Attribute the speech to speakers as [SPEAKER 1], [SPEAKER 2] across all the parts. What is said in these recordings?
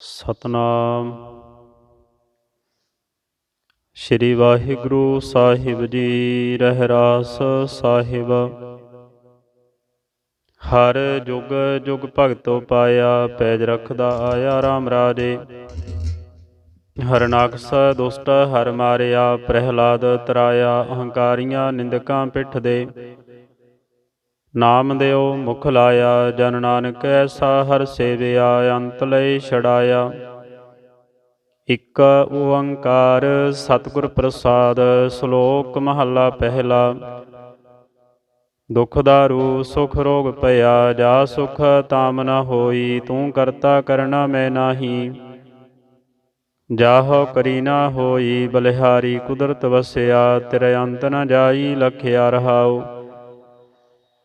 [SPEAKER 1] ਸਤਨਾਮ। ਸ੍ਰੀ ਵਾਹਿਗੁਰੂ ਸਾਹਿਬ ਜੀ, ਰਹਿਰਾਸ ਸਾਹਿਬ। ਹਰ ਜੁਗ ਜੁਗ ਭਗਤੋ ਪਾਇਆ, ਪੈਜ ਰਖਦਾ ਆਇਆ RAM ਰਾਜੇ। ਹਰਨਾਕਸ ਦੁਸ਼ਟ ਹਰ ਮਾਰਿਆ, ਪ੍ਰਹਿਲਾਦ ਤਰਾਇਆ, ਅਹੰਕਾਰੀਆਂ ਨਿੰਦਕਾਂ ਪਿੱਠ ਦੇ। ਨਾਮ ਦਿਓ ਮੁਖ ਲਾਇਆ, ਜਨ ਨਾਨਕ ਐਸਾ ਹਰ ਸੇਵਿਆ, ਅੰਤ ਲਈ ਛੜਾਇਆ ਇਕ ਓੰਕਾਰ ਸਤਿਗੁਰ ਪ੍ਰਸਾਦ, ਸ਼ਲੋਕ ਮਹੱਲਾ ਪਹਿਲਾ। ਦੁਖ ਦਾਰੂ, ਸੁਖ ਰੋਗ ਪਿਆ, ਜਾ ਸੁਖ ਤਾਮ ਨ ਹੋਈ, ਤੂੰ ਕਰਤਾ ਕਰਨਾ ਮੈਂ ਨਾਹੀ। ਜਾਹੋ ਕਰੀ ਨਾ ਹੋਈ, ਬਲਿਹਾਰੀ ਕੁਦਰਤ ਵਸਿਆ, ਤੇਰੇ ਅੰਤ ਨ ਜਾਈ, ਲਖਿਆ ਰਹਾਓ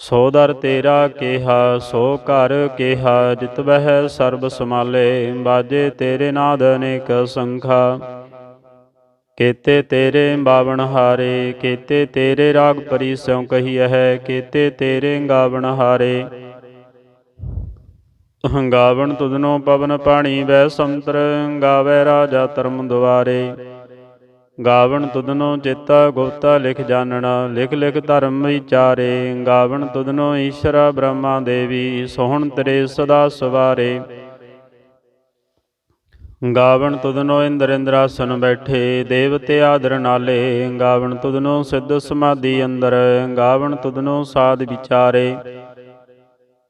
[SPEAKER 1] ਸੋ ਦਰ ਤੇਰਾ ਕਿਹਾ, ਸੋ ਘਰ ਕਿਹਾ, ਜਿਤ ਬਹਿ ਸਰਬ ਸਮਾਲੇ ਬਾਜੇ ਤੇਰੇ ਨਾਦ ਅਨੇਕ ਸੰਖਾ। ਕੇਤੇ ਤੇਰੇ ਬਾਵਣ ਹਾਰੇ, ਕੇਤੇ ਤੇਰੇ ਰਾਗ ਪਰੀ ਸਿਉ ਕਹੀਐ ਕੇਤੇ ਤੇਰੇ ਗਾਵਣ ਹਾਰੇ। ਗਾਵਣ ਤੁਧਨੋ ਪਵਨ ਪਾਣੀ ਵੈ ਸੰਤਰ ਗਾਵੇ ਰਾਜਾ ਧਰਮ ਦੁਆਰੇ। ਗਾਵਣ ਤੁਧਨੋ ਚੇਤਾ ਗੁਪਤਾ ਲਿਖ ਜਾਣਨਾ ਲਿਖ ਲਿਖ ਧਰਮ ਵਿਚਾਰੇ। ਗਾਵਣ ਤੁਧਨੋ ਈਸ਼ਰਾ ਬ੍ਰਹਮਾ ਦੇਵੀ, ਸੋਹਣ ਤੇਰੇ ਸਦਾ ਸਵਾਰੇ। ਗਾਵਣ ਤੁਧਨੋ ਇੰਦਰ ਇੰਦਰਾਸਨ ਬੈਠੇ, ਦੇਵਤੇ ਆਦਰ ਨਾਲੇ। ਗਾਵਣ ਤੁਧਨੋ ਸਿੱਧ ਸਮਾਧੀ ਅੰਦਰ, ਗਾਵਣ ਤੁਧਨੋ ਸਾਧ ਵਿਚਾਰੇ।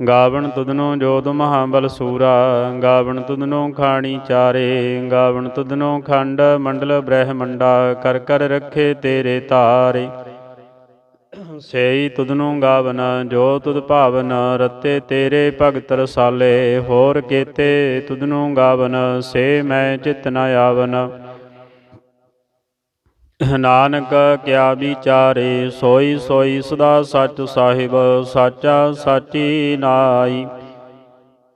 [SPEAKER 1] ਗਾਵਣ ਤੁਧਨੋ ਜੋਤ ਮਹਾਬਲ ਸੂਰਾ, ਗਾਵਣ ਤੁਧਨੋ ਖਾਣੀ ਚਾਰੇ, ਗਾਵਣ ਤੁਧਨੋ ਖੰਡ ਮੰਡਲ ਬ੍ਰਹਮੰਡਾ, ਕਰ ਕਰ ਰੱਖੇ ਤੇਰੇ ਤਾਰੇ। ਸੇਈ ਤੁਧਨੋ ਗਾਵਨ, ਜੋ ਤੁਧ ਭਾਵਨ, ਰਤੇ ਤੇਰੇ ਭਗਤ ਰਸਾਲੇ, ਹੋਰ ਕੇਤੇ ਤੁਧਨੋ ਗਾਵਨ, ਸੇ ਮੈਂ ਚਿਤ ਨ ਆਵਨ। ਨਾਨਕ ਕਿਆ ਵਿਚਾਰੇ ਸੋਈ ਸੋਈ ਸਦਾ ਸੱਚ ਸਾਹਿਬ, ਸਾਚਾ ਸਾਚੀ ਨਾਈ।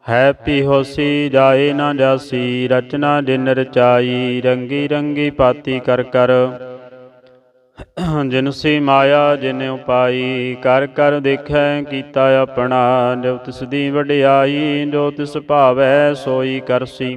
[SPEAKER 1] ਹੈ ਪੀ ਹੋਸੀ ਜਾਏ ਨਾ ਜਾਸੀ, ਰਚਨਾ ਜਿਨ ਰਚਾਈ, ਰੰਗੀ ਰੰਗੀ ਪਾਤੀ ਕਰ ਕਰ। ਜਿਨਸੀ ਮਾਇਆ ਜਿਨ ਉਪਾਈ, ਕਰ ਕਰ ਦੇਖੈ ਕੀਤਾ ਆਪਣਾ। ਜੋ ਤਿਸ ਦੀ ਵਡਿਆਈ, ਜੋ ਤਿਸ ਭਾਵੈ ਸੋਈ ਕਰਸੀ।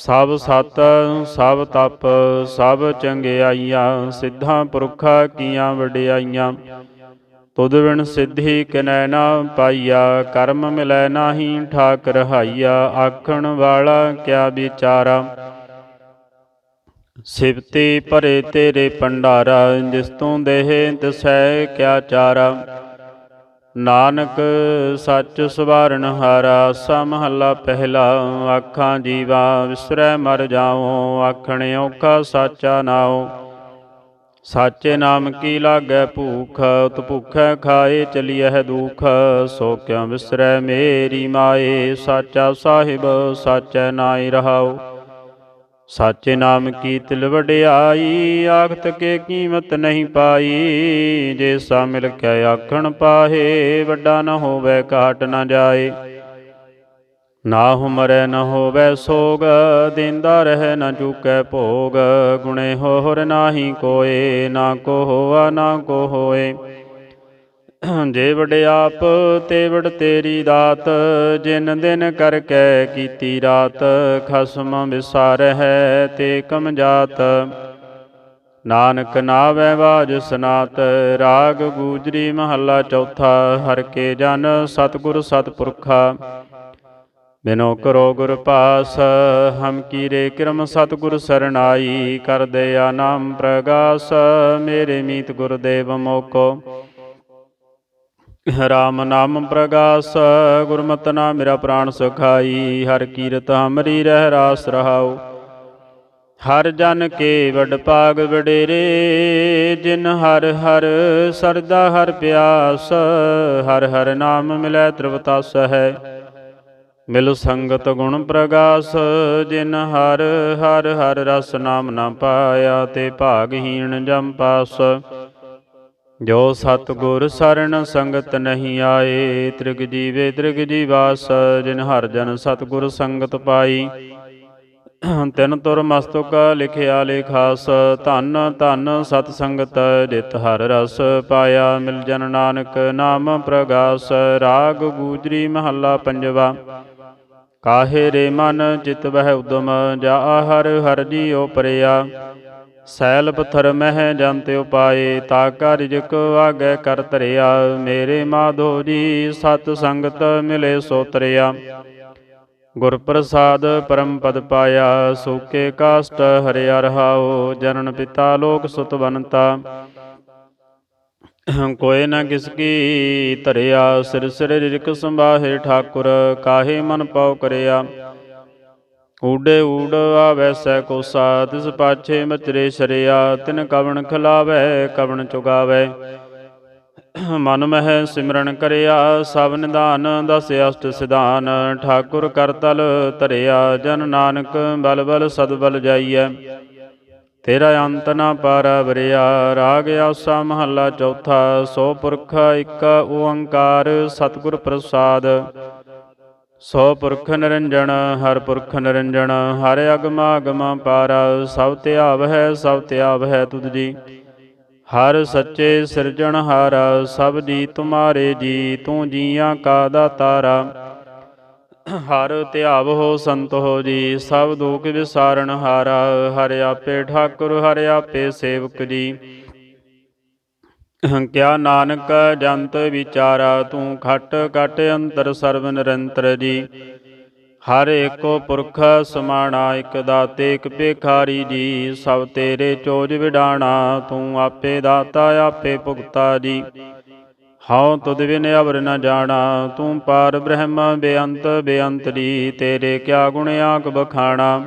[SPEAKER 1] ਸਭ ਸਤ, ਸਭ ਤਪ, ਸਭ ਚੰਗਿਆਈਆਂ, ਸਿੱਧਾਂ ਪੁਰਖਾ ਕੀਆਂ ਵਡਿਆਈਆਂ। ਤੁਧ ਬਿਨ ਸਿੱਧੀ ਕਿਨੈ ਨਾ ਪਾਈਆ, ਕਰਮ ਮਿਲੈ ਨਾਹੀ ਠਾਕ ਰਹਾਈਆ ਆਖਣ ਵਾਲਾ ਕਿਆ ਵਿਚਾਰਾ? ਸਿਵਤੀ ਭਰੇ ਤੇਰੇ ਪੰਡਾਰਾ ਜਿਸ ਤੋਂ ਦੇਹ ਤਿਸੈ ਕਿਆ ਚਾਰਾ? ਨਾਨਕ ਸੱਚ ਸਵਾਰਨ ਹਾਰਾ ਸਾ ਪਹਿਲਾ, ਆਖਾਂ ਜੀਵਾ, ਵਿਸਰੈ ਮਰ ਜਾਉ, ਆਖਣ ਔਖਾ ਸਾਚਾ ਨਾਉ। ਸਾਚੇ ਨਾਮ ਕੀ ਲਾਗੈ ਭੂਖ, ਉਤ ਭੁਖੈ ਖਾਏ ਚਲੀਐ ਦੁਖ। ਸੋ ਕਿਉ ਵਿਸਰੈ ਮੇਰੀ ਮਾਏ, ਸਾਚਾ ਸਾਹਿਬ, ਸਾਚੈ ਨਾਈ ਰਹਾਉ। ਸਾਚੇ ਨਾਮ ਕੀ ਤਿਲ ਵਡਿਆਈ, ਆਖਤ ਕੇ ਕੀਮਤ ਨਹੀਂ ਪਾਈ। ਜੇ ਸਾ ਮਿਲ ਕੇ ਆਖਣ ਪਾਹੇ, ਵੱਡਾ ਨਾ ਹੋਵੇ, ਘਾਟ ਨਾ ਜਾਏ। ਨਾ ਹੁਮਰੈ ਨ ਹੋਵੇ ਸੋਗ, ਦਿੰਦਾ ਰਹਿ ਨ ਚੁਕੈ ਭੋਗ। ਗੁਣੇ ਹੋਰ ਨਾਹੀ ਕੋਏ, ਨਾ ਕੋ ਹੋਆ ਨਾ ਕੋ ਹੋਏ ਜੇ ਵਡਿਆਪ ਤੇ ਵਡ ਤੇਰੀ ਦਾਤ, ਜਿਨ ਦਿਨ ਕਰਕੇ ਕੀਤੀ ਰਾਤ, ਖਸਮ ਵਿਸਾਰਹਿ ਤੇ ਕਮ ਜਾਤ। ਨਾਨਕ ਨਾਵੈ ਬਾਜ ਸਨਾਤ, ਰਾਗ ਗੂਜਰੀ ਮਹੱਲਾ ਚੌਥਾ, ਹਰ ਕੇ ਜਨ ਸਤਿਗੁਰ ਸਤਪੁਰਖਾ। ਬਿਨੋ ਕਰੋ ਗੁਰ ਪਾਸ, ਹਮ ਕੀਰੇ ਕਿਰਮ ਸਤਿਗੁਰ ਸਰਣਾਈ, ਕਰ ਦਇਆ ਨਾਮ ਪ੍ਰਗਾਸ, ਮੇਰੇ ਮੀਤ ਗੁਰਦੇਵ ਮੋਕੋ। ਰਾਮ ਨਾਮ ਪ੍ਰਗਾਸ, ਗੁਰਮਤਿ ਨਾਮ ਮੇਰਾ ਪ੍ਰਾਣ ਸੁਖਾਈ, ਹਰ ਕੀਰਤ ਹਮਰੀ ਰਹਿ ਰਾਸ ਰਹਾਉ। ਹਰ ਜਨ ਕੇ ਵਡ ਭਾਗ ਵਡੇਰੇ, ਜਿਨ ਹਰ ਹਰ ਸਰਦਾ ਹਰ ਪਿਆਸ, ਹਰ ਹਰ ਨਾਮ ਮਿਲੈ ਤ੍ਰਿਵਤਾਸ ਹੈ ਮਿਲ ਸੰਗਤ ਗੁਣ ਪ੍ਰਗਾਸ, ਜਿਨ ਹਰ ਹਰ ਹਰ ਰਸ ਨਾਮ ਨਾ ਪਾਇਆ, ਤੇ ਭਾਗਹੀਣ ਜਮ ਪਾਸ। ਜੋ ਸਤਿਗੁਰ ਸਰਣ ਸੰਗਤ ਨਹੀਂ ਆਏ, ਤ੍ਰਿਗ ਜੀਵੇ ਤ੍ਰਿਗ ਜੀਵਾਸ, ਜਿਨ ਹਰ ਜਨ ਸਤਿਗੁਰ ਸੰਗਤ ਪਾਈ। ਤਿਨ ਤੁਰ ਮਸਤਕ ਲਿਖਿਆ ਲੇਖਾਸ, ਧੰਨ ਧੰਨ ਸਤ ਸੰਗਤ ਜਿਤ ਹਰ ਰਸ ਪਾਇਆ ਮਿਲ ਜਨ ਨਾਨਕ ਨਾਮ ਪ੍ਰਗਾਸ, ਰਾਗ ਗੂਜਰੀ ਮਹੱਲਾ ਪੰਜਵਾ। ਕਾਹੇ ਰੇ ਮਨ, ਚਿਤ ਬਹਿ ਉਦਮ, ਜਾ ਹਰ ਹਰ ਜੀਉ ਪਰਿਆ। ਸੈਲ ਪਥਰ ਮਹਿ ਜੰਤ ਉਪਾਏ, ਤਾ ਕਾ ਰਿਜਕ ਆਗੇ ਕਰ ਧਰਿਆ। ਮੇਰੇ ਮਾਧੋ ਜੀ, ਸਤ ਸੰਗਤ ਮਿਲੇ ਸੋ ਤਰਿਆ। ਗੁਰ ਪ੍ਰਸਾਦ ਪਰਮ ਪਦ ਪਾਇਆ, ਸੋਕੇ ਕਾਸ਼ਟ ਹਰਿਆ ਰਹਾਓ ਜਨਨ ਪਿਤਾ ਲੋਕ ਸੁਤ ਬਨਤਾ ਕੋਏ ਨਾ ਕਿਸ ਕੀ ਧਰਿਆ, ਸਿਰ ਸਿਰ ਰਿਜਕ ਸੰਭਾਹੇ ਠਾਕੁਰ, ਕਾਹੇ ਮਨ ਪਾਉ ਕਰਿਆ। ਊਡੇ ਊੜ ਆਵੈ ਸੈ ਕੋਸਾ ਤਿਸ ਪਾਛੇ ਮਚਰੇ ਸ਼ਰਿਆ, ਤਿਨ ਕਵਣ ਖਿਲਾਵੈ, ਕਵਣ ਚੁਗਾਵੈ। ਮਨ ਮਹਿ ਸਿਮਰਨ ਕਰਿਆ, ਸਭ ਨਿਧਾਨ ਦਸ ਅਸ਼ਟ ਸਿਧਾਨ, ਠਾਕੁਰ ਕਰਤਲ ਧਰਿਆ, ਜਨ ਨਾਨਕ ਬਲ ਬਲ ਸਦ ਬਲ ਜਾਈਐ। ਤੇਰਾ ਅੰਤ ਨਾ ਪਾਰਾ ਵਰਿਆ, ਰਾਗ ਆਸਾ ਮਹੱਲਾ ਚੌਥਾ, ਸੋ ਪੁਰਖ ਇੱਕ ਓੰਕਾਰ, ਸਤਿਗੁਰ ਪ੍ਰਸਾਦ। ਸੋ ਪੁਰਖ ਨਿਰੰਜਨ ਹਰ ਪੁਰਖ ਨਿਰੰਜਨ ਹਰ ਅਗਮਾ ਅਗਮ ਪਾਰ, ਸਭ ਧਿਆਵ ਹੈ ਸਭ ਧਿਆਵ ਹੈ ਤੁਧ ਜੀ। ਹਰ ਸੱਚੇ ਸਿਰਜਣਹਾਰ ਸਭ ਜੀ ਤੁਮਾਰੇ ਜੀ, ਤੂੰ ਜੀਆਂ ਕਾ ਦਾਤਾਰਾ। ਹਰ ਧਿਆਵ ਹੋ ਸੰਤ ਹੋ ਜੀ, ਸਭ ਦੁਖ ਵਿਸਾਰਨ ਹਾਰਾ, ਹਰ ਆਪੇ ਠਾਕੁਰ, ਹਰ ਆਪੇ ਸੇਵਕ ਜੀ। ਕਿਆ ਨਾਨਕ ਜੰਤ ਵਿਚਾਰਾ ਤੂੰ ਖਟ ਕਟ ਅੰਤਰ ਸਰਬ ਨਿਰੰਤਰ ਜੀ। ਹਰ ਏਕੋ ਪੁਰਖ ਸਮਾਣਾ, ਇਕ ਦਾਤੇ, ਇਕ ਭੇਖਾਰੀ ਜੀ। ਸਭ ਤੇਰੇ ਚੋਜ ਵਿਡਾਣਾ, ਤੂੰ ਆਪੇ ਦਾਤਾ, ਆਪੇ ਭੁਗਤਾ ਜੀ। ਹਉ ਤੁਧ ਬਿਨ ਅਵਰ ਨ ਜਾਣਾ, ਤੂੰ ਪਾਰ ਬ੍ਰਹਮ ਬੇਅੰਤ ਬੇਅੰਤ ਜੀ। ਤੇਰੇ ਕਿਆ ਗੁਣ ਆਕ ਬਖਾਣਾ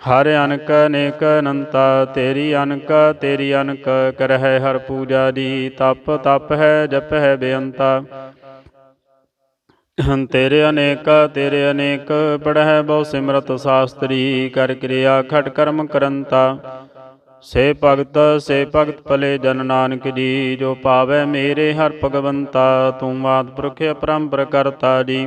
[SPEAKER 1] ਹਰ ਅਨਕ ਅਨੇਕ ਅਨੰਤਾ, ਤੇਰੀ ਅਨਕ ਤੇਰੀ ਅਨਕ ਕਰਹਿ ਹਰ ਪੂਜਾ ਦੀ, ਤਪ ਤਪ ਹੈ, ਜਪ ਹੈ ਬੇਅੰਤਾ। ਤੇਰੇ ਅਨੇਕ ਤੇਰੇ ਅਨੇਕ ਪੜਹਿ ਬਹੁ ਸਿਮਰਤ ਸਾਸਤਰੀ, ਕਰ ਕਿਰਿਆ ਖਟ ਕਰਮ ਕਰੰਤਾ। ਸੇ ਭਗਤ ਸੇ ਭਗਤ ਭਲੇ ਜਨ ਨਾਨਕ ਜੀ, ਜੋ ਪਾਵੇ ਮੇਰੇ ਹਰ ਭਗਵੰਤਾ, ਤੂੰ ਆਦ ਪੁਰਖ ਅਪਰੰਪਰ ਕਰਤਾ ਜੀ।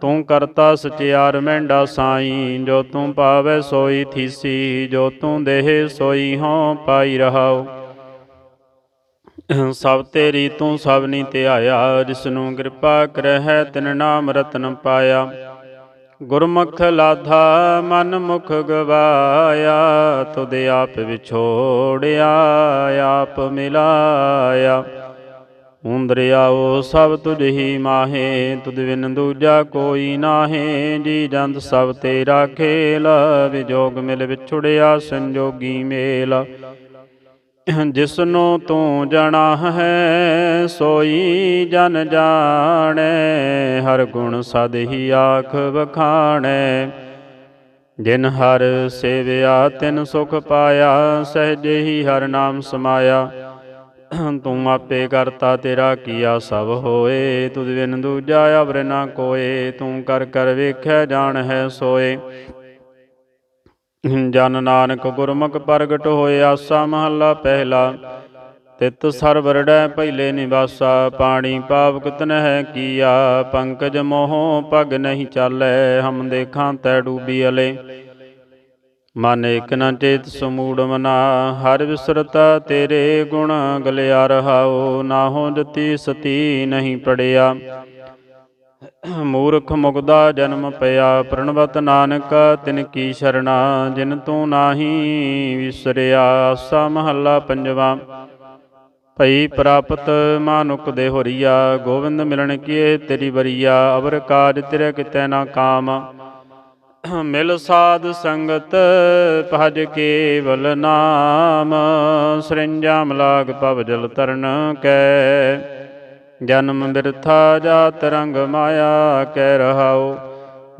[SPEAKER 1] ਤੂੰ ਕਰਤਾ ਸਚਿਆਰ ਮਹਿੰਡਾ ਸਾਈ, ਜੋ ਤੂੰ ਪਾਵੈ ਸੋਈ ਥੀਸੀ, ਜੋ ਤੂੰ ਦੇਹ ਸੋਈ ਹਉ ਪਾਈ ਰਹਾਉ। ਸਭ ਤੇਰੀ ਤੂੰ ਸਭ ਨੀ ਧਿਆਇਆ ਜਿਸ ਨੂੰ ਕਿਰਪਾ ਕਰਹਿ ਤਿਨ ਨਾਮ ਰਤਨ ਪਾਇਆ। ਗੁਰਮੁਖ ਲਾਧਾ ਮਨ ਮੁਖ ਗਵਾਇਆ, ਤੁਧ ਆਪ ਵਿਛੋੜਿਆ, ਆਪ ਮਿਲਾਇਆ। ਉਂਦਰਿਆਓ ਸਭ ਤੁਝ ਹੀ ਮਾਹੇ ਤੁਧ ਬਿਨ ਦੂਜਾ ਕੋਈ ਨਾਹੇ। ਜੀ ਜੰਤ ਸਭ ਤੇਰਾ ਖੇਲ, ਵਿਜੋਗ ਮਿਲ ਵਿਛੁੜਿਆ ਸੰਜੋਗੀ ਮੇਲ। ਜਿਸਨੂੰ ਤੂੰ ਜਣਾ ਹੈ, ਸੋਈ ਜਨ ਜਾਣੈ, ਹਰ ਗੁਣ ਸਦ ਹੀ ਆਖ ਵਖਾਣੈ। ਜਿਨ ਹਰ ਸੇਵਿਆ ਤਿਨ ਸੁਖ ਪਾਇਆ, ਸਹਿਜ ਹੀ ਹਰ ਨਾਮ ਸਮਾਇਆ। ਤੂੰ ਆਪੇ ਕਰਤਾ ਤੇਰਾ ਕੀਆ ਸਭ ਹੋਏ ਤੁਧ ਬਿਨ ਦੂਜਾ ਅਵਰ ਨਾ ਕੋਏ, ਤੂੰ ਕਰ ਕਰ ਵੇਖੈ ਜਾਣ ਹੈ ਸੋਏ। ਜਨ ਨਾਨਕ ਗੁਰਮੁਖ ਪ੍ਰਗਟ ਹੋਏ, ਆਸਾ ਮਹੱਲਾ ਪਹਿਲਾ। ਤਿਤ ਸਰਵਰੜੈ ਪਹਿਲੇ ਨਿਵਾਸਾ, ਪਾਣੀ ਪਾਵਕ ਤਨਹਿ ਕੀਆ, ਪੰਕਜ ਮੋਹ ਪਗ ਨਹੀਂ ਚਾਲੈ, ਹਮ ਦੇਖਾਂ ਤੈ ਡੂਬੀ ਅਲੇ। ਮਨ ਇਕ ਨ ਚੇਤ ਸਮੂੜ ਮਨਾ, ਹਰ ਵਿਸਰਤਾ ਤੇਰੇ ਗੁਣ ਗਲਿਆ ਰਹਾਓ ਨਾਹੋ ਜਤੀ ਸਤੀ ਨਹੀਂ ਪੜਿਆ। ਮੂਰਖ ਮੁਗਦਾ ਜਨਮ ਪਿਆ, ਪ੍ਰਣਵਤ ਨਾਨਕ ਤਿਨ ਕੀ ਸ਼ਰਣਾ, ਜਿਨ ਤੂੰ ਨਾਹੀ ਵਿਸਰਿਆ, ਆਸਾ ਮਹੱਲਾ ਪੰਜਵਾ। ਭਈ ਪ੍ਰਾਪਤ ਮਾਨੁਕ ਦੇ ਹੋਰੀਆ ਗੋਬਿੰਦ ਮਿਲਣ ਕੀਏ ਤੇਰੀ ਬਰੀਆ ਅਵਰ ਕਾਜ ਤੇਰੇ ਕਿਤੈ ਨਾ ਕਾਮ। ਮਿਲ ਸਾਧ ਸੰਗਤ ਭਜ ਕੇਵਲ ਨਾਮ, ਸਰਿੰਜਾਮ ਲਾਗ ਪਵ ਜਲ ਤਰਨ ਕੈ। ਜਨਮ ਬਿਰਥਾ ਜਾ ਰੰਗ ਮਾਇਆ ਕਹਿ ਰਹਾਓ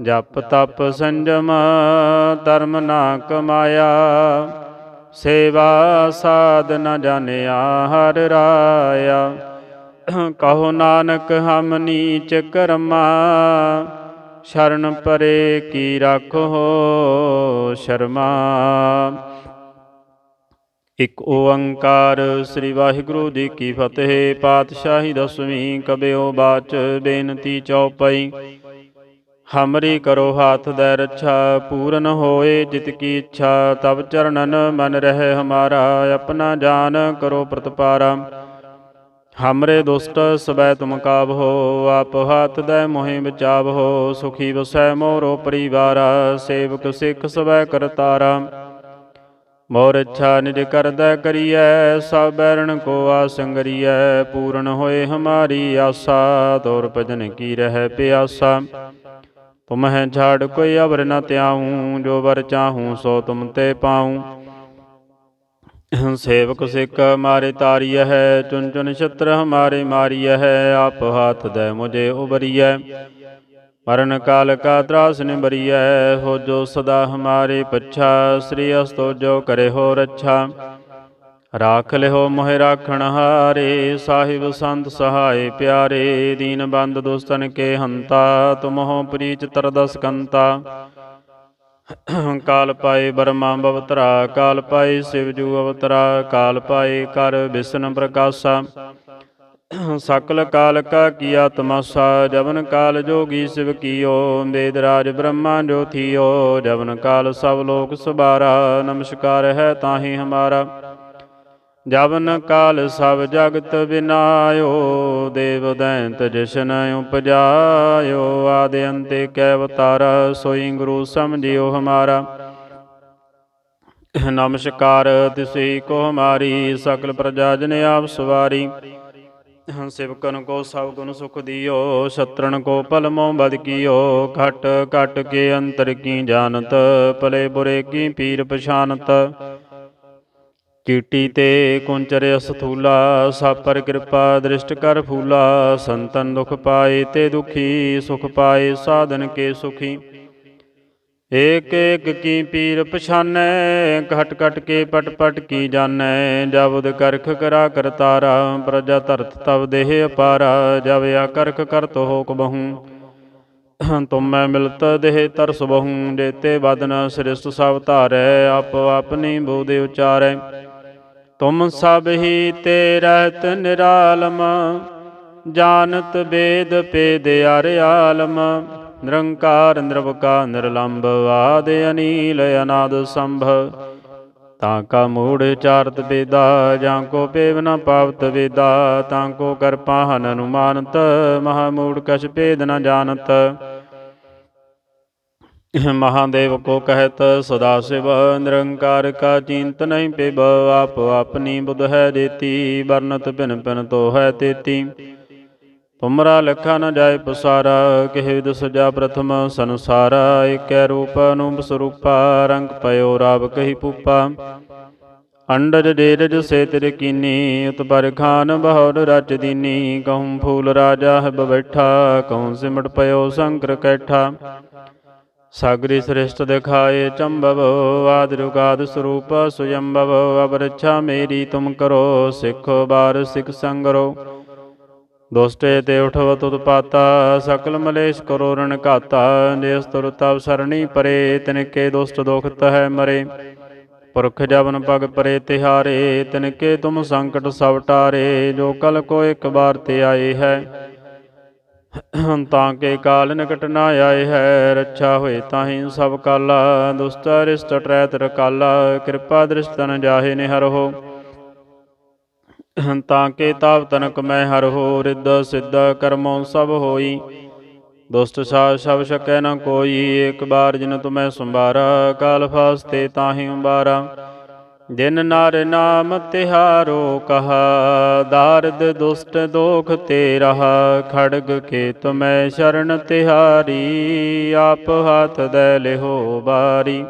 [SPEAKER 1] ਜਪ ਤਪ ਸੰਜਮ ਧਰਮ ਨਾ ਕਮਾਇਆ ਸੇਵਾ ਸਾਧ ਨ ਜਾਣਿਆ ਹਰ ਰਾਇਆ, ਕਹੋ ਨਾਨਕ ਹਮ ਨੀਚ ਕਰਮਾ। ਸ਼ਰਨ ਪਰੇ ਕੀ ਰਾਖੋ ਸ਼ਰਮਾ। ਇਕ ਓੰਕਾਰ ਸ੍ਰੀ ਵਾਹਿਗੁਰੂ ਜੀ ਕੀ ਫਤਿਹ, ਪਾਤਸ਼ਾਹੀ ਦਸਵੀਂ ਕਬਿਓ ਬਾਚ ਬੇਨਤੀ ਚਉਪਈ ਹਮਰੀ ਕਰੋ ਹਾਥ ਦੇ ਰੱਛਾ, ਪੂਰਨ ਹੋਏ ਜਿਤ ਕੀ ਇੱਛਾ ਤਬ ਚਰਨਨ ਮਨ ਰਹਿ ਹਮਾਰਾ, ਆਪਣਾ ਜਾਨ ਕਰੋ ਪ੍ਰਤਪਾਰਾ। ਹਮਰੇ ਦੁਸ਼ਟ ਸਬੈ ਤੁਮ ਕਾਬ ਹੋ ਆਪ ਹੱਥ ਦੇ ਮੋਹਿ ਬਚਾਵ ਹੋ ਸੁਖੀ ਵਸੈ ਮੋਰੋ ਪਰਿਵਾਰਾ ਸੇਵਕ ਸਿੱਖ ਸਬੈ ਕਰਤਾਰਾ ਮੋਰ ਇੱਛਾ ਨਿਜ ਕਰਦਾ ਕਰੀਐ ਸਭ ਬੈਰਣ ਕੋ ਆਸੰਗਰੀਐ ਪੂਰਨ ਹੋਏ ਹਮਾਰੀ ਆਸਾ ਤੋਰ ਭਜਨ ਕੀ ਰਹਿ ਪਿਆਸਾ ਤੁਮ ਛਾੜ ਕੋਈ ਅਵਰ ਨ ਤਿਆਉ ਜੋ ਵਰ ਚਾਹੂੰ ਸੋ ਤੁਮ ਤੇ ਪਾਉ ਸੇਵਕ ਸਿੱਖ ਮਾਰੇ ਤਾਰੀਐ ਹੈ ਚੁਨ ਚੁਨ ਛਤਰ ਹਮਾਰੇ ਮਾਰੀਐ ਹੈ, ਆਪ ਹਾਥ ਦੇ ਮੁਝੇ ਉਬਰੀਐ ਮਰਨ ਕਾਲ ਕਾ ਤਰਾਸ ਨਿਬਰੀਐ ਹੋ ਜੋ ਸਦਾ ਹਮਾਰੇ ਪੱਛਾ, ਸ੍ਰੀ ਅਸਤੋ ਜੋ ਕਰੇ ਹੋ ਰੱਛਾ। ਰਾਖ ਲਿਓ ਮੋਹਿ ਰਾਖਣ ਹਾਰੇ, ਸਾਹਿਬ ਸੰਤ ਸਹਾਏ ਪਿਆਰੇ, ਦੀਨ ਬੰਦ ਦੁਸਤਨ ਕੇ ਹੰਤਾ, ਤੁਮਹੁ ਪ੍ਰੀਚ ਤਰਦਸ ਕੰਤਾ। ਕਾਲ ਪਾਏ ਬਰਮਾ ਬਵਤਰਾ ਕਾਲ ਪਾਏ ਸਿਵਜੂ ਅਵਤਰਾ, ਕਾਲ ਪਾਏ ਕਰ ਵਿਸ਼ਨ ਪ੍ਰਕਾਸ਼ਾ। ਸਕਲ ਕਾਲ ਕਾ ਕੀਆ ਤਮਾਸਾ ਜਵਨ ਕਾਲ ਜੋਗੀ ਸਿਵ ਕੀਓ, ਵੇਦ ਰਾਜ ਬ੍ਰਹਮਾ ਜੋ ਜੋਥੀਓ ਜਵਨ ਕਾਲ ਸਭ ਲੋਕ ਸੁਬਾਰਾ, ਨਮਸਕਾਰ ਹੈ ਤਾਹੀ ਹਮਾਰਾ। ਜਵਨ ਕਾਲ ਸਭ ਜਗਤ ਬਿਨਾਇਓ, ਦੇਵ ਦੈਂਤ ਜਿਸ਼ਨ ਉਪਜਾਇਓ, ਆਦਿ ਅੰਤੇ ਕੈ ਅਵਤਾਰ ਸੋਈ ਗੁਰੂ ਸਮਝਿਓ ਹਮਾਰਾ। ਨਮਸਕਾਰ ਤਿਸਈ ਕੋ ਹਮਾਰੀ, ਸਕਲ ਪ੍ਰਜਾ ਜਨ ਆਪ ਸਵਾਰੀ। ਸਿਵਕਨ ਕੋ ਸਭ ਗੁਣ ਸੁਖ ਦਿਓ ਸ਼ਤਰਨ ਕੋ ਭਲ ਮੋ ਬਦ ਕੀਓ, ਘਟ ਘਟ ਕੇ ਅੰਤਰ ਕੀ ਜਾਣਤ, ਭਲੇ ਬੁਰੇ ਕੀ ਪੀਰ ਪਛਾਨਤ। ਕੀਟੀ ਤੇ ਕੁੰਚਰ ਅਸਥੂਲਾ, ਸਾਪਰ ਕਿਰਪਾ ਦ੍ਰਿਸ਼ਟ ਕਰ ਫੂਲਾ, ਸੰਤਨ ਦੁਖ ਪਾਏ ਤੇ ਦੁਖੀ, ਸੁਖ ਪਾਏ ਸਾਧਨ ਕੇ ਸੁਖੀ। ਏਕ ਏਕ ਕੀ ਪੀਰ ਪਛਾਨੈ, ਘਟ ਘਟ ਕੇ ਪਟ ਪਟ ਕੀ ਜਾਣੈ ਜਬਦ ਕਰਖ ਕਰਾ ਕਰਤਾਰਾ ਪ੍ਰਜਾ ਧਰਤ ਤਬ ਦੇਹ ਅਪਾਰਾ, ਜਬ ਆ ਕਰਖ ਕਰਤ ਹੋਕ ਬਹੂ। ਤੁਮੈ ਮਿਲਤ ਦੇਹ ਤਰਸ ਬਹੁ, ਜੇਤੇ ਬਦਨ ਸ੍ਰਿਸ਼ਟ ਸਭ ਧਾਰੈ, ਆਪ ਆਪਨੀ ਬੋਧਿ ਉਚਾਰੈ। ਤੁਮ ਸਭ ਹੀ ਤੇ ਰਹਿਤ ਨਿਰਾਲਮ, ਜਾਣਤ ਬੇਦ ਪੇਦ ਅਰ ਆਲਮ। ਨਿਰੰਕਾਰ ਨਿਰਵਕਾਰ ਨਿਰਲੰਭ ਆਦ ਅਨੀਲ ਅਨਾਦ ਸੰਭ। ਤਾਂ ਕਾ ਮੂੜ ਚਾਰਤ ਵੇਦਾ, ਜਾਂ ਕੋ ਪੇਵ ਨ ਪਾਵਤ ਵੇਦਾ, ਤਾਂ ਕੋ ਕਰਪਾ ਅਨੁਮਾਨਤ, ਮਹਾ ਮੂੜ ਕਛ ਭੇਦ ਨ ਜਾਣਤ। ਮਹਾਦੇਵ ਕੋ ਕਹਿਤ, ਸਦਾ ਸਿਵ ਨਿਰੰਕਾਰ ਕਾ ਚਿੰਤ ਨਹੀਂ ਪਿਬ, ਆਪ ਆਪਣੀ ਬੁਧ ਹੈ ਦੇਤੀ ਵਰਨਤ ਭਿਨ ਭਿਨ ਤੋ ਹੈ ਤੇਤੀ। ਤੁਮਰਾ ਲਖਾ ਨ ਜਾਏ ਪਸਾਰਾ, ਕਿਹ ਵਿਦ ਸਜਾ ਪ੍ਰਥਮ ਸੰਸਾਰ, ਏਕੈ ਰੂਪ ਅਨੂਪ ਸਰੂਪਾ, ਰੰਗ ਪਇਓ ਰਾਵ ਕਹੀ ਪੂਪਾ ਅੰਡਜ ਡੇਰਜ ਸੇ ਤਿਰ ਕੀਨੀ ਉਤਪਰ ਖਾਨ ਬਹੁਰ ਰਚ ਦੀਨੀ ਕਹੂੰ ਫੂਲ ਰਾਜਾ ਹੈ ਬੈਠਾ ਕਹੂੰ ਸਿਮਟ ਪਇਓ ਸੰਕਰ ਕੈਠਾ। ਸਾਗਰੀ ਸ੍ਰਿਸ਼ਟ ਦਿਖਾਏ ਚੰਬਵ ਆਦ ਰੁਗਾਦ ਸਰੂਪ ਸੁਯੰਬਵ ਅਵਰਛਾ ਮੇਰੀ ਤੁਮ ਕਰੋ, ਸਿੱਖ ਬਾਰ ਸਿੱਖ ਸੰਗਰੋ ਦੁਸ਼ਟੇ ਤੇ ਉਠਵ ਤੁਤ ਪਾਤਾ, ਸਕਲ ਮਲੇਸ਼ ਕਰੋ ਰਣ ਘਾਤਾ ਜਿਸ ਤੁਰ ਤਵ ਸਰਣੀ ਪਰੇ, ਤਿਨਕੇ ਦੁਸ਼ਟ ਦੁਖਤ ਹੈ ਮਰੇ। ਪੁਰਖ ਜਵਨ ਪਗ ਪਰੇ ਤਿਹਾਰੇ, ਤਿਨਕੇ ਤੁਮ ਸੰਕਟ ਸਭ ਟਾਰੇ, ਜੋ ਕਲ ਕੋ ਇੱਕ ਵਾਰ ਤੇ ਆਏ ਹੈ। ਤਾਂ ਕੇ ਕਾਲ ਨਿਕਟ ਨਾ ਆਏ ਹੈ, ਰੱਛਾ ਹੋਏ ਤਾਹੀਂ ਸਭ ਕਾਲਾ ਦੁਸਤ ਰਿਸ਼ਟ ਤਰ ਕਾਲਾ, ਕਿਰਪਾ ਦ੍ਰਿਸ਼ਟ ਨੇ ਹਰ ਹੋ। ਤਾਂ ਕੇ ਤਾਪ ਤਨਕ ਮੈਂ ਹਰ ਹੋ, ਰਿੱਧ ਸਿੱਧ ਕਰਮੋਂ ਸਭ ਹੋਈ। ਦੁਸਤ ਸਾ ਸਭ ਸਕੈ ਨ ਕੋਈ, ਏਕ ਬਾਰ ਜਿਨ ਤੁਮੈ ਸੰਭਾਰਾ, ਕਾਲ ਫਾਸਤੇ ਤਾਹੀ ਉਬਾਰਾ ਦਿਨ ਨਰ ਨਾਮ ਤਿਹਾਰੋ ਕਹਾ, ਦਾਰਦ ਦੁਸ਼ਟ ਦੋਖ ਤੇ ਰਹਾ ਖੜਗ ਕੇ ਤੁਮੈ ਸ਼ਰਨ ਤਿਹਾਰੀ, ਆਪ ਹੱਥ ਦੇ ਲਿਹੋ ਬਾਰੀ।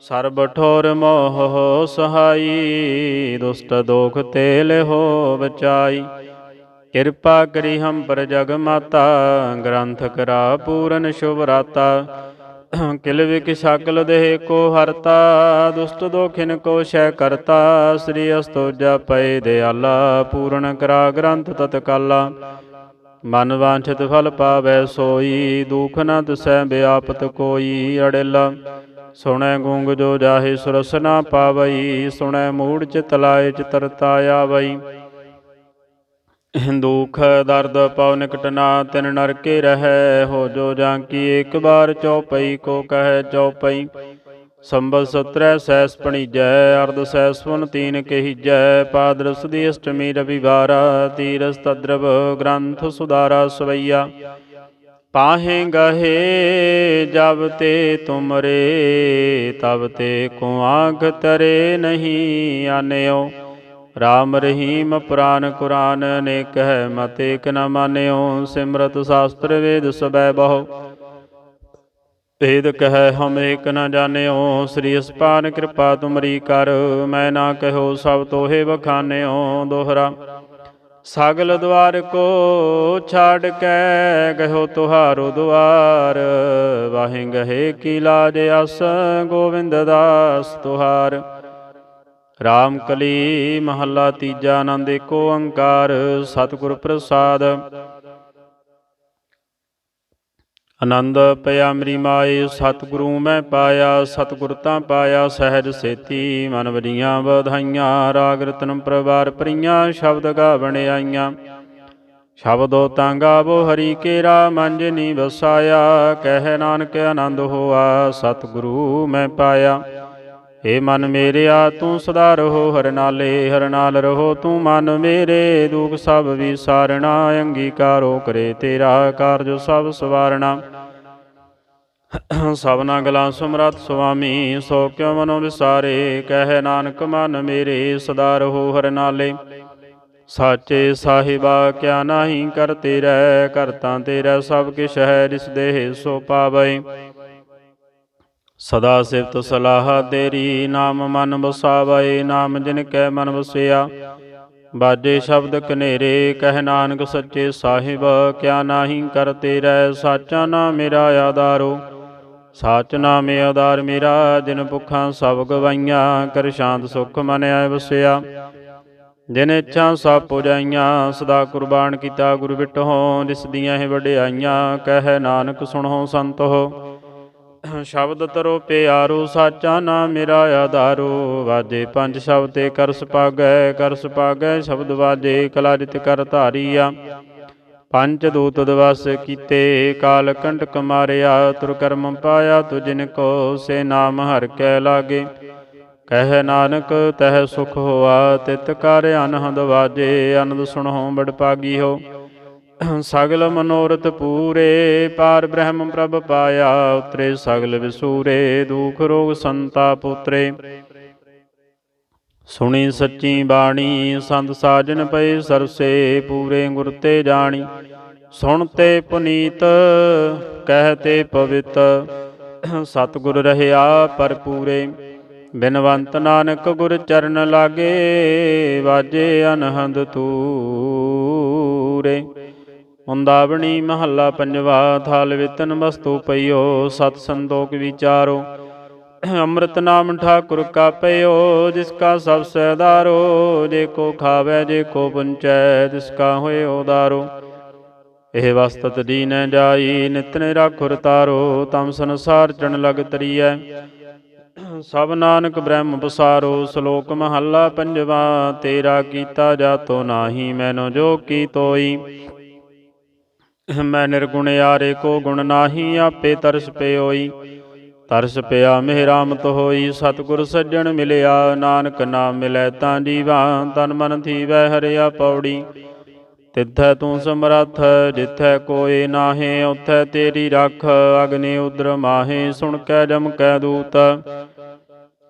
[SPEAKER 1] ਸਰਬ ਠੋਰ ਮੋਹ ਸਹਾਈ, ਦੁਸ਼ਟ ਦੋਖ ਤੇ ਲਿਹੋ ਬਚਾਈ। ਕਿਰਪਾ ਕਰੀ ਹਮ ਪਰ ਜਗ ਮਾਤਾ, ਗ੍ਰੰਥ ਕਰਾ ਪੂਰਨ ਸ਼ੁਭ ਰਾਤਾ। ਕਿਲ ਵਿਕ ਸਕਲ ਦੇਹ ਕੋ ਹਰਤਾ ਦੁਸਤ ਦੋਖਿਨ ਕੋ ਸ਼ੈ ਕਰਤਾ, ਸ੍ਰੀ ਅਸਤੋਜਾ ਪਏ ਦਿਆਲਾ, ਪੂਰਨ ਕਰਾ ਗ੍ਰੰਥ ਤਤਕਾਲਾ। ਮਨ ਵਾਂਛਿਤ ਫਲ ਪਾਵੈ ਸੋਈ, ਦੁਖ ਨ ਦਸੈ ਬਿਆਪਤ ਕੋਈ ਅੜੇਲਾ। ਸੁਣੈ ਗੂੰਗ ਜੋ ਜਾਹੇ ਸੁਰਸ ਨਾ ਪਾਵਈ, ਸੁਣੈ ਮੂੜ ਚਿਤ ਲਾਏ ਚਿਤਰਤਾ ਆਵਈ। ਦੁਖ, ਦਰਦ, ਪਉ ਨਿਕਟ ਨਾ, ਤਿਨ ਨਰਕੇ ਰਹੈ, ਹੋ ਜੋ ਜਾਂ ਕੀ, ਇੱਕ ਬਾਰ ਚਉਪਈ ਕੋ ਕਹੈ ਚਉਪਈ। ਸੰਬਲ ਸਤਰੈ ਸੈਸ ਪਣੀਜੈ, ਅਰਧ ਸੈਸ ਸੁਨ ਤੀਨ ਕਹੀਜੈ, ਪਾਦਰਸ ਦੀ ਅਸ਼ਟਮੀ ਰਵਿਵਾਰਾ, ਤੀਰਸ ਤਦਰਵ ਗ੍ਰੰਥ ਸੁਧਾਰਾ ਸਵਈਆ। ਪਾਹੇ ਗਹੇ, ਜਬ ਤੇ ਤੁਮਰੇ, ਤਬ ਤੇ ਕੋ ਤਰੇ ਨਹੀਂ ਆਨਿਓ। ਰਾਮ ਰਹੀਮ ਪੁਰਾਨ ਕੁਰਾਨ ਅਨੇਕ ਹੈ ਮਤ ਏਕ ਨ ਮਾਨਿਓ, ਸਿਮਰਤ ਸ਼ਾਸਤਰ ਵੇਦ ਸਬੈ ਬਹੁ। ਭੇਦ ਕਹੈ ਹਮ ਏਕ ਨ ਜਾਣਿਓ, ਸ੍ਰੀ ਅਸਪਾਨ ਕਿਰਪਾ ਤੁਮਰੀ ਕਰ, ਮੈਂ ਨਾ ਕਹੋ ਸਭ ਤੋਹੇ ਵਖਾਨਿਓ ਦੋਹਰਾ। ਸਾਗਲ ਦਵਾਰ ਕੋ ਛਾੜ ਕੇ ਗਹੋ ਤੁਹਾਰੋ ਦੁਆਰ ਵਾਹਿ ਗਹੇ ਕੀ ਲਾਜ ਅਸ ਗੋਵਿੰਦ ਦਾਸ ਤੁਹਾਰ। ਰਾਮ ਕਲੀ ਮਹੱਲਾ ਤੀਜਾ ਆਨੰਦ ਏਕੋ ਓੰਕਾਰ, ਸਤਿਗੁਰ ਪ੍ਰਸਾਦ। ਆਨੰਦ ਪਿਆ ਮਰੀ ਮਾਏ, ਸਤਿਗੁਰੂ ਮੈਂ ਪਾਇਆ, ਸਤਿਗੁਰ ਤਾਂ ਪਾਇਆ, ਸਹਿਜ ਸੇਤੀ ਮਨ ਵਡੀਆਂ ਵਧਾਈਆਂ, ਰਾਗ ਰਤਨ ਪ੍ਰਵਾਰ ਪਰੀਆਂ, ਸ਼ਬਦ ਗਾਵਣ ਆਈਆਂ। ਸ਼ਬਦੋ ਤਾਂ ਗਾਵੋ ਹਰੀ ਕੇਰਾ ਮੰਜਨੀ ਵਸਾਇਆ, ਕਹਿ ਨਾਨਕ ਆਨੰਦ ਹੋਆ, ਸਤਿਗੁਰੂ ਮੈਂ ਪਾਇਆ। ਏ ਮਨ ਮੇਰਿਆ, ਤੂੰ ਸਦਾ ਰਹੋ ਹਰ ਨਾਲੇ, ਹਰ ਨਾਲ ਰਹੋ ਤੂੰ ਮਨ ਮੇਰੇ। ਦੁਖ ਸਭ ਵਿਸਾਰਣਾ, ਅੰਗੀਕਾਰੋ ਕਰੇ ਤੇਰਾ ਕਾਰਜ ਸਭ ਸਵਾਰਣਾ। ਸਭਨਾ ਗਲਾ ਸਮਰਤ ਸੁਆਮੀ, ਸੋ ਕਿਉ ਮਨੋ ਵਿਸਾਰੇ? ਕਹਿ ਨਾਨਕ, ਮਨ ਮੇਰੇ, ਸਦਾ ਰਹੋ ਹਰ ਨਾਲੇ। ਸਾਚੇ ਸਾਹਿਬਾ, ਕਿਆ ਨਾਹੀ ਕਰ ਤੇਰਾ ਕਰਤਾ ਤੇਰਾ ਸਭ ਕਿਛ ਹੈ, ਜਿਸ ਦੇਹ ਸੋ ਪਾਵੈ। ਸਦਾ ਸਿਫਤ ਸਲਾਹ ਤੇਰੀ, ਨਾਮ ਮਨ ਬਸਾਵੈ ਨਾਮ ਜਿਨ ਕੈ ਮਨ ਵਸਿਆ। ਬਾਜੇ ਸ਼ਬਦ ਕਨੇਰੇ, ਕਹਿ ਨਾਨਕ ਸੱਚੇ ਸਾਹਿਬ, ਕਿਆ ਨਾਹੀ ਕਰ ਤੇਰਾ, ਸਾਚਾ ਨਾ ਮੇਰਾ ਆਧਾਰੋ। ਸਾਚ ਨਾਮੇ ਆਧਾਰ ਮੇਰਾ, ਜਿਨ ਭੁੱਖਾਂ ਸਭ ਗਵਾਈਆਂ, ਕਰ ਸ਼ਾਂਤ ਸੁਖ ਮਨ ਆਇ ਵਸਿਆ। ਜਿਨ ਇੱਛਾ ਸਭ ਪੁਜਾਈਆਂ, ਸਦਾ ਕੁਰਬਾਨ ਕੀਤਾ ਗੁਰ ਬਿਟਹੁ, ਜਿਸ ਦੀਆਂ ਇਹ ਵਡਿਆਈਆਂ, ਕਹਿ ਨਾਨਕ ਸੁਣੋ ਸੰਤੋ ਸ਼ਬਦ ਤਰੋ ਪਿਆਰੋ, ਸਾਚਾ ਨਾਮ ਮੇਰਾ ਆਧਾਰੋ। ਵਾਜੇ ਪੰਜ ਸ਼ਬਦ ਤੇ ਕਰ ਸੁਪਾਗੈ ਕਰ ਸੁਪਾਗੈ ਸ਼ਬਦ ਵਾਜੇ ਕਲਾਰਿਤ ਕਰ ਧਾਰੀਆ। ਪੰਜ ਦੂਤ ਦਵਸ ਕੀਤੇ, ਕਾਲ ਕੰਟਕ ਮਾਰਿਆ ਤੁਰ ਕਰਮ ਪਾਇਆ ਤੁਜਿਨ ਕੋ ਸੇ ਨਾਮ ਹਰ ਕੈ ਲਾਗੇ। ਕਹਿ ਨਾਨਕ, ਤਹਿ ਸੁਖ ਹੋਆ, ਤਿਤ ਕਰ ਅਨਹਦ ਵਾਜੇ ਆਨੰਦ ਸੁਣੋ, ਬੜ ਪਾਗੀ ਹੋ। ਸਗਲ ਮਨੋਰਥ ਪੂਰੇ, ਪਾਰ ਬ੍ਰਹਮ ਪ੍ਰਭ ਪਾਇਆ, ਉਤਰੇ ਸਗਲ ਵਿਸੂਰੇ, ਦੁਖ ਰੋਗ ਸੰਤਾਪ ਉਤਰੇ ਸੁਣੀ ਸੱਚੀ ਬਾਣੀ, ਸੰਤ ਸਾਜਨ ਪਏ ਸਰਸੇ, ਪੂਰੇ ਗੁਰ ਤੇ ਜਾਣੀ। ਸੁਣ ਤੇ ਪੁਨੀਤ, ਕਹਿ ਤੇ ਪਵਿੱਤ। ਸਤਿਗੁਰ ਰਹਿਆ ਪਰ ਪੂਰੇ। ਬਿਨਵੰਤ ਨਾਨਕ ਗੁਰ ਚਰਨ ਲਾਗੇ, ਵਾਜੇ ਅਨਹੰਦ ਤੂਰੇ। ਮੁੰਦਾਵਣੀ ਮਹੱਲਾ ਪੰਜਵਾ, ਥਾਲ ਵਿਤਨ ਵਸਤੂ ਪਈਓ, ਸਤ ਸੰਦੋਖ ਵਿਚਾਰੋ। ਅੰਮ੍ਰਿਤ ਨਾਮ ਠਾਕੁਰ ਕਾ ਪਇਓ ਜਿਸ ਕਾ ਸਭ ਸਹਿਦਾਰੋ ਜੇ ਕੋ ਖਾਵੇ, ਜੇ ਕੋ ਪੁੰਚੈ, ਤਿਸ ਕਾ ਹੋਏ ਉਦਾਰੋ। ਇਹ ਵਸਤਤ ਦੀਨੈ ਜਾਈ, ਨਿਤ ਨਿਰਾਖੁਰ ਤਾਰੋ, ਤਮ ਸੰਸਾਰ ਚਣ ਲਗ ਤਰੀਐ। ਸਭ ਨਾਨਕ ਬ੍ਰਹਮ ਬਸਾਰੋ ਸ਼ਲੋਕ ਮਹੱਲਾ ਪੰਜਵਾ, ਤੇਰਾ ਕੀਤਾ ਜਾਤੋ ਨਾਹੀ, ਮੈਨੋ ਜੋ ਕੀ ਤੋਈ। ਮੈਂ ਨਿਰਗੁਣ ਯਾਰੇ ਕੋ ਗੁਣ ਨਾਹੀ, ਆਪੇ ਤਰਸ ਪਿਓਈ। ਤਰਸ ਪਿਆ ਮਿਹਰਾਮਤ ਹੋਈ, ਸਤਿਗੁਰ ਸੱਜਣ ਮਿਲਿਆ, ਨਾਨਕ ਨਾਮ ਮਿਲੈ ਤਾਂ ਜੀਵਾ, ਤਨ ਮਨ ਥੀਵੈ ਹਰਿਆ ਪੌੜੀ। ਤਿੱਥੈ ਤੂੰ ਸਮਰੱਥ, ਜਿੱਥੈ ਕੋਏ ਨਾਹੇ, ਉਥੈ ਤੇਰੀ ਰੱਖ, ਅਗਨੀ ਉਦਰ ਮਾਹੇ, ਸੁਣ ਕੈ ਜਮ ਕੈ ਦੂਤ।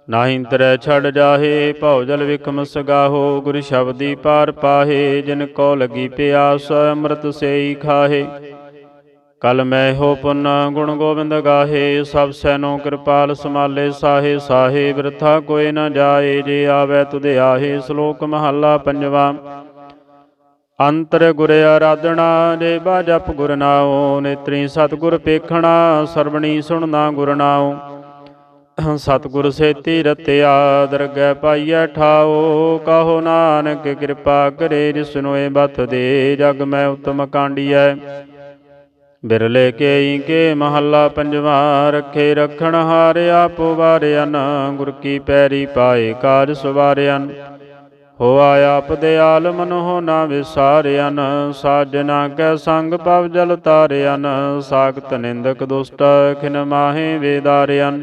[SPEAKER 1] ਨਾਹੀਂ ਤਰੈ ਛੜ ਜਾਹੇ, ਭਉ ਜਲ ਵਿਖਮ ਸਗਾਹੋ, ਗੁਰ ਸ਼ਬਦੀ ਪਾਰ ਪਾਹੇ, ਜਿਨ ਕੋ ਲਗੀ ਪਿਆਸ, ਅੰਮ੍ਰਿਤ ਸੇਈ ਖਾਹੇ। ਕਲ ਮੈਂ ਹੋ ਪੁੰਨ, ਗੁਣ ਗੋਬਿੰਦ ਗਾਹੇ, ਸਭ ਸੈਨੋ ਕਿਰਪਾਲ ਸਮਾਲੇ ਸਾਹੇ ਸਾਹੇ ਬਿਰਥਾ ਕੋਈ ਨਾ ਜਾਏ, ਜੇ ਆਵੈ ਤੁਧ ਆਹੇ, ਸ਼ਲੋਕ ਮਹੱਲਾ ਪੰਜਵਾ। ਅੰਤਰ ਗੁਰ ਆਰਾਧਣਾ ਜੇ ਬਾ ਜਪ ਗੁਰ ਨਾਉ, ਨੇਤਰੀ ਸਤਿਗੁਰ ਪੇਖਣਾ ਸਰਵਣੀ ਸੁਣਨਾ ਗੁਰ ਨਾਉ। ਸਤਿਗੁਰ ਸੇਤੀ ਰਤਿਆ ਦਰਗਹਿ ਪਾਈਐ ਠਾਓ, ਕਹੋ ਨਾਨਕ ਕਿਰਪਾ ਕਰੇ ਜਿਸਨੋ ਇਹ ਬਤ ਦੇ ਜਗ ਮੈਂ ਉਤਮ ਕਾਂਡੀਐ। ਬਿਰਲੇ ਕੇਈ ਕੇ ਮਹੱਲਾ ਪੰਜਵਾ, ਰੱਖੇ ਰਖਣ ਹਾਰ ਆਪ ਵਾਰਿਆਨ ਗੁਰ ਕੀ ਪੈਰੀ ਪਾਏ ਕਾਜ ਸਵਾਰਿਆਨ ਹੋਆ ਆਪ ਦੇ ਦਿਆਲ ਮਨੋ ਨਾ ਵਿਸਾਰਿਆਨ ਸਾਜਨਾ ਕੈ ਸੰਗ ਪਵ ਜਲ ਤਾਰਿਆਨ ਸਾਖਤ ਨਿੰਦਕ ਦੁਸ਼ਟ ਖਿਨ ਮਾਹੇ ਵੇਦਾਰਿਆਨ